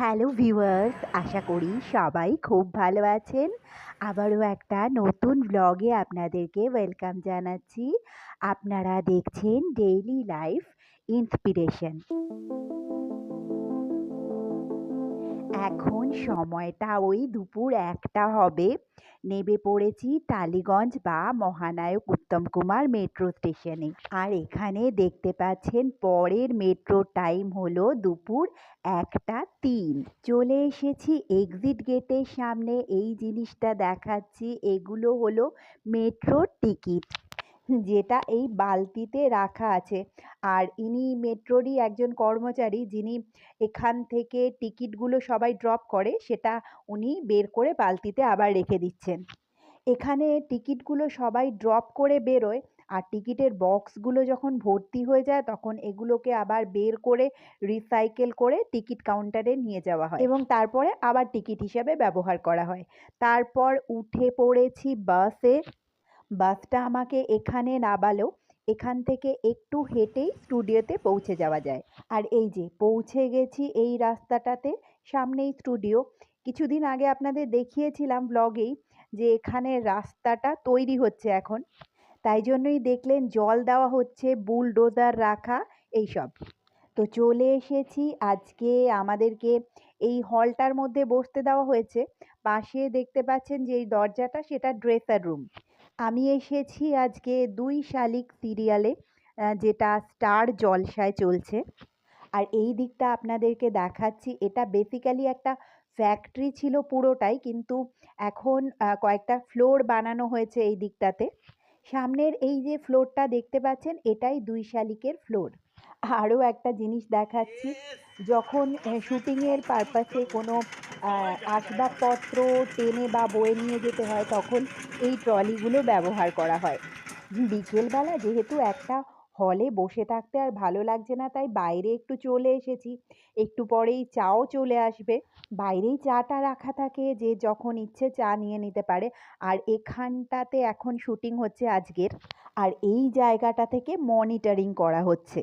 Hello viewers আশা করি সবাই খুব ভালো আছেন। আবারও একটা নতুন ব্লগে আপনাদেরকে ওয়েলকাম জানাচ্ছি। আপনারা দেখছেন ডেইলি লাইফ ইন্সপিরেশন এখন সময়টা ওই দুপুর একটা হবে। নেমে পড়েছি টালিগঞ্জ বা মহানায়ক উত্তম কুমার মেট্রো স্টেশনে। আর এখানে দেখতে পাচ্ছেন পরের মেট্রো টাইম হলো দুপুর একটা তিন। চলে এসেছি এক্সিট গেটের সামনে। এই জিনিসটা দেখাচ্ছি। এগুলো হলো মেট্রোর টিকিট। যেটা এই বালতিতে রাখা আছে। আর ইনি মেট্রোরই একজন কর্মচারী যিনি এখান থেকে টিকিটগুলো সবাই ড্রপ করে, সেটা উনি বের করে বালতিতে আবার রেখে দিচ্ছেন। এখানে টিকিটগুলো সবাই ড্রপ করে বেরোয়, আর টিকিটের বক্সগুলো যখন ভর্তি হয়ে যায়, তখন এগুলোকে আবার বের করে রিসাইকেল করে টিকিট কাউন্টারে নিয়ে যাওয়া হয় এবং তারপরে আবার টিকিট হিসাবে ব্যবহার করা হয়। তারপর উঠে পড়েছি বাসে। বাসটা আমাকে এখানে নামালো এখান থেকে একটু হেঁটেই স্টুডিওতে পৌঁছে যাওয়া যায়। আর এই যে, পৌঁছে গেছি এই রাস্তাটাতে, সামনেই স্টুডিও। কিছুদিন আগে আপনাদের দেখিয়েছিলাম ব্লগেই যে এখানে রাস্তাটা তৈরি হচ্ছে এখন। তাই জন্যই দেখলেন জল দেওয়া হচ্ছে, বুলডোজার রাখা, এইসব। তো চলে এসেছি আজকে আমাদেরকে এই হলটার মধ্যে বসতে দেওয়া হয়েছে। পাশে দেখতে পাচ্ছেন যে এই দরজাটা, সেটা ড্রেসার রুম। আমি এসেছি আজকে দুই শালিক সিরিয়ালে যেটা স্টার জলসায় চলছে। আর এই দিকটা আপনাদেরকে দেখাচ্ছি। এটা বেসিক্যালি একটা ফ্যাক্টরি ছিল পুরোটাই কিন্তু এখন কয়েকটা ফ্লোর বানানো হয়েছে এই দিকটাতে। সামনের এই যে ফ্লোরটা দেখতে পাচ্ছেন এটাই দুই শালিকের ফ্লোর আরও একটা জিনিস দেখাচ্ছি। যখন শুটিংয়ের পারপাসে কোনো আসবাবপত্র টেনে বা বয়ে নিয়ে যেতে হয়, তখন এই ট্রলিগুলো ব্যবহার করা হয়। বিকেলবেলা যেহেতু একটা হলে বসে থাকতে আর ভালো লাগছে না, তাই বাইরে একটু চলে এসেছি। একটু পরেই চাও চলে আসবে। বাইরেই চাটা রাখা থাকে, যে যখন ইচ্ছে চা নিয়ে নিতে পারে। আর এখানটাতে এখন শুটিং হচ্ছে আজকের। আর এই জায়গাটা থেকে মনিটরিং করা হচ্ছে।